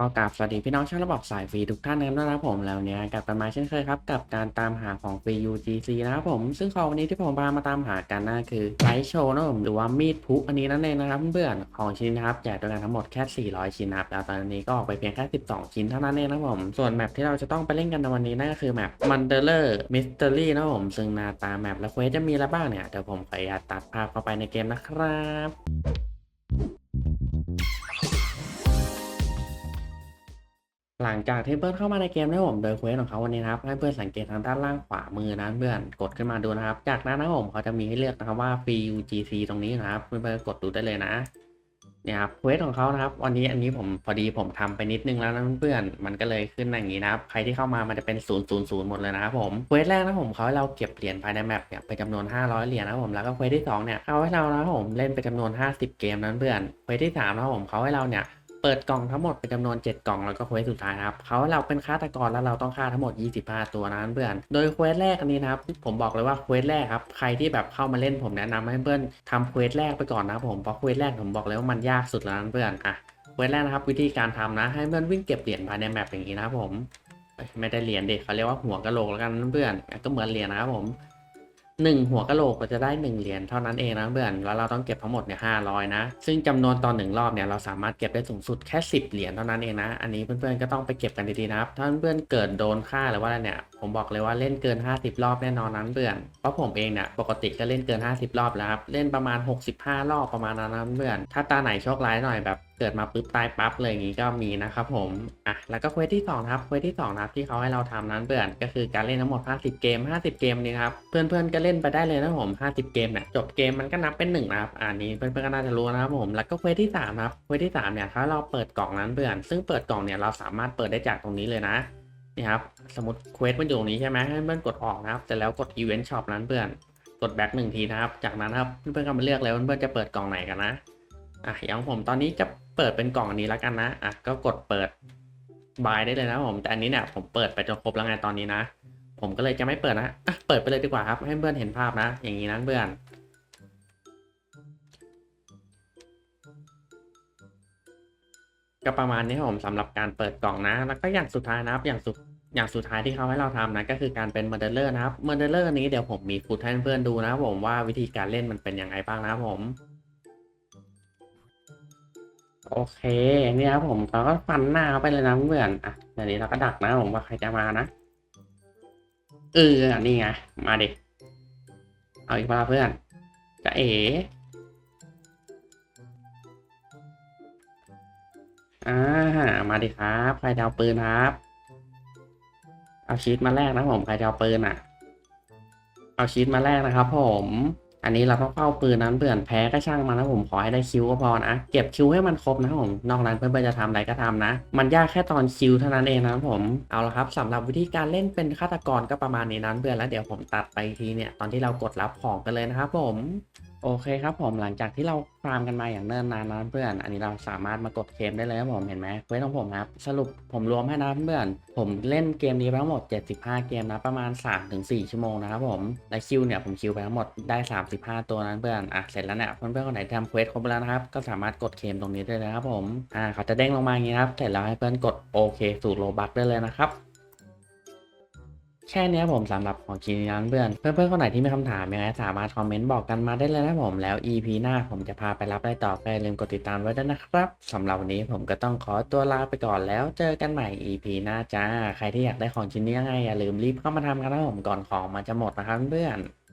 ก็กราบสวัสดีพี่น้องช่างระบบสายฟรีทุกท่านนะครับผมแล้วเนี่ยกลับกันมาเช่นเคยครับ กับการตามหาของฟรี UGC นะครับผมซึ่งของวันนี้ที่ผมพามาตามหากันนั่นคือไลท์โชว์นะครับผมหรือว่ามีดพุอันนี้นั่นเองนะครับเพื่อนของชิ้นนะครับแจกด้วยกันทั้งหมดแค่ 400 ชิ้นนะครับแล้วตอนนี้ก็ออกไปเพียงแค่ 12 ชิ้นเท่านั้นเองนะครับผมส่วนแมปที่เราจะต้องไปเล่นกันในวันนี้นั่นก็คือแมป Mandler Mystery นะครับผมซึ่งหน้าตาแมปและเควสจะมีอะไรบ้างเนี่ยเดี๋ยวผมขออนุญาตตัดภาพเข้าไปในเกมนะครับ หลังจากที่เพื่อนเข้ามาในเกมนะครับผมโดยเควสของเขาวันนี้นะครับให้เพื่อนสังเกตทางด้านล่างขวามือนะเพื่อนกดขึ้นมาดูนะครับ จากนั้นนะผมเขาจะมีให้เลือกนะครับว่าฟรี UGC ตรงนี้นะครับเพื่อนๆกดดูได้เลยนะเนี่ยครับเควสของเขานะครับ วันนี้อันนี้ผมพอดีผมทำไปนิดนึงแล้วนะเพื่อนมันก็เลยขึ้นอย่างนี้นะครับใครที่เข้ามามันจะเป็น0 0 0หมดเลยนะครับผมเควสแรกนะผมเขาให้เราเก็บเหรียญภายในแมปเนี่ยเป็นจำนวน 500 เหรียญนะผมแล้วก็เควสที่สองเนี่ยเขาให้เรานะผมเล่นเป็นจำนวน 50 เกมนั้นเพื่อนเควสที่สามนะผมเขาให้เราเนี่ย เปิดกล่องทั้งหมดเป็นจำนวน 7 กล่องแล้วก็เควสสุดท้ายครับเขาเราเป็นฆาตกรแล้วเราต้องฆ่าทั้งหมด 25 ตัวนะเพื่อน โดยเควสแรกอันนี้นะครับผมบอกเลยว่าเควสแรกครับใครที่แบบเข้ามาเล่นผมแนะนำให้เพื่อนทำเควสแรกไปก่อนนะผมเพราะเควสแรกผมบอกเลยว่ามันยากสุดแล้วนะเพื่อนอะเควสแรกนะครับวิธีการทำนะ ให้เพื่อนวิ่งเก็บเหรียญภายในแมปอย่างนี้นะครับผมไม่ได้เหรียญเด็กเขาเรียกว่าหัวกะโหลกแล้วกันนะเพื่อนก็เหมือนเหรียญนะครับผม หนึ่งหัวกะโหลกก็จะได้หนึ่งเหรียญเท่านั้นเองนะเพื่อนแล้วเราต้องเก็บทั้งหมดเนี่ยห้าร้อยนะ ซึ่งจำนวนตอนหนึ่งรอบเนี่ยเราสามารถเก็บได้สูงสุดแค่สิบเหรียญเท่านั้นเองนะ อันนี้เพื่อนๆก็ต้องไปเก็บกันดีๆนะครับ ถ้าเพื่อนๆเกิดโดนฆ่าหรือว่าอะไรเนี่ย ผมบอกเลยว่าเล่นเกิน 50 รอบแน่นอนนั้นเพื่อน เพราะผมเองเนี่ยปกติก็เล่นเกิน 50 รอบแล้วครับ เล่นประมาณ 65 รอบประมาณนั้นนะเพื่อน ถ้าตาไหนโชคร้ายหน่อยแบบ เกิดมาปุ๊บตายปั๊บเลยอย่างนี้ก็มีนะครับผมอะแล้วก็เควสที่สองครับเควสที่สองนะครับที่เขาให้เราทำนั้นเพื่อนก็คือการเล่นทั้งหมด 50 เกม 50 เกมนี้ครับเพื่อนๆก็เล่นไปได้เลยนะผม50 เกมเนี่ยจบเกมมันก็นับเป็นหนึ่งนะครับอันนี้เพื่อนๆก็น่าจะรู้นะครับผมแล้วก็เควสที่สามครับเควสที่สามเนี่ยถ้าเราเปิดกล่องนั้นเพื่อน ซึ่งเปิดกล่องเนี่ยเราสามารถเปิดได้จากตรงนี้เลยนะนี่ครับสมมติเควสมันอยู่ตรงนี้ใช่ไหมให้เพื่อนกดออกนะครับเสร็จแล้วกด Event Shop นั้นเพื่อนกดแบ็กหนึ่งทีนะครับ จากนั้นครับเพื่อนๆก็มาเลือกเลยว่าเพื่อนๆจะเปิดกล่องไหนกันนะ อะอย่างผมตอนนี้จะ เปิดเป็นกล่องนี้แล้วกันนะ อะ ก็กดเปิดบายได้เลยนะผม แต่อันนี้เนี่ยผมเปิดไปจนครบแล้วไงตอนนี้นะ ผมก็เลยจะไม่เปิดนะ อะ เปิดไปเลยดีกว่าครับ ให้เพื่อนเห็นภาพนะ อย่างนี้นะเพื่อน ก็ประมาณนี้ผมสำหรับการเปิดกล่องนะ แล้วก็อย่างสุดท้ายนะครับ อย่างสุด อย่างสุดท้ายที่เขาให้เราทำนะ ก็คือการเป็น m ม r d e r นะครับ m ม r d e r นี้เดี๋ยวผมมีฟุตให้เพื่อนดูนะผมว่าวิธีการเล่นมันเป็นยังไงบ้างนะครับผม โอเคนี่ครับผมเราก็ฟันหน้าเขาไปเลยนะเพื่อนอะเดี๋ยวนี้เราก็ดักนะผมว่าใครจะมานะเออนี่ไงมาดิเอาอีกปะล่ะเพื่อนจะเอ๋อ่ามาดิครับใครจะเอาปืนครับ เอาชีตมาแลกนะผมใครจะเอาปืนอะ เอาชีตมาแลกนะครับผม อันนี้เราต้องเฝ้าปืนนั้นเปื่อนแพ้ก็ช่างมันนะผมขอให้ได้คิวก็พอนะ เก็บคิวให้มันครบนะผมนอกนั้นเพื่อนๆจะทำอะไรก็ทำนะ มันยากแค่ตอนคิวเท่านั้นเองนะผมเอาละครับสำหรับวิธีการเล่นเป็นฆาตกรก็ประมาณนี้นั้นเพื่อนแล้วเดี๋ยวผมตัดไปทีเนี่ยตอนที่เรากดรับของกันเลยนะครับผม โอเคครับผมหลังจากที่เราฟาร์มกันมาอย่างเนิ่นนานนะเพื่อนอันนี้เราสามารถมากดเคมได้เลยครับผมเห็นไหมเควสของผมครับ สรุปผมรวมให้นะเพื่อนผมเล่นเกมนี้ไปทั้งหมด 75 เกมนะประมาณ 3-4 ชั่วโมงนะครับผมและคิวเนี่ยผมคิวไปทั้งหมดได้ 35 ตัวนั้นเพื่อนอะเสร็จแล้วเนี่ยเพื่อนๆคนไหนทำเควสครบแล้วนะครับก็สามารถกดเคมตรงนี้ได้เลยครับผมอ่าเขาจะเด้งลงมาอย่างนี้ครับเสร็จแล้วให้เพื่อนกดโอเคสู่โลบักได้เลยนะครับ แค่นี้ผมสำหรับของชิ้นนี้นั้นเพื่อนเพื่อนๆคนไหนที่มีคำถามยังไงสามารถคอมเมนต์บอกกันมาได้เลยนะผมแล้ว EP หน้าผมจะพาไปรับได้ต่อก็อย่าลืมกดติดตามไว้ด้วยนะครับสำหรับวันนี้ผมก็ต้องขอตัวลาไปก่อนแล้วเจอกันใหม่ EP หน้าจ้าใครที่อยากได้ของชิ้นนี้ยังไงอย่าลืมรีบเข้ามาทำกันนะผมก่อนของมันจะหมดนะครับเพื่อน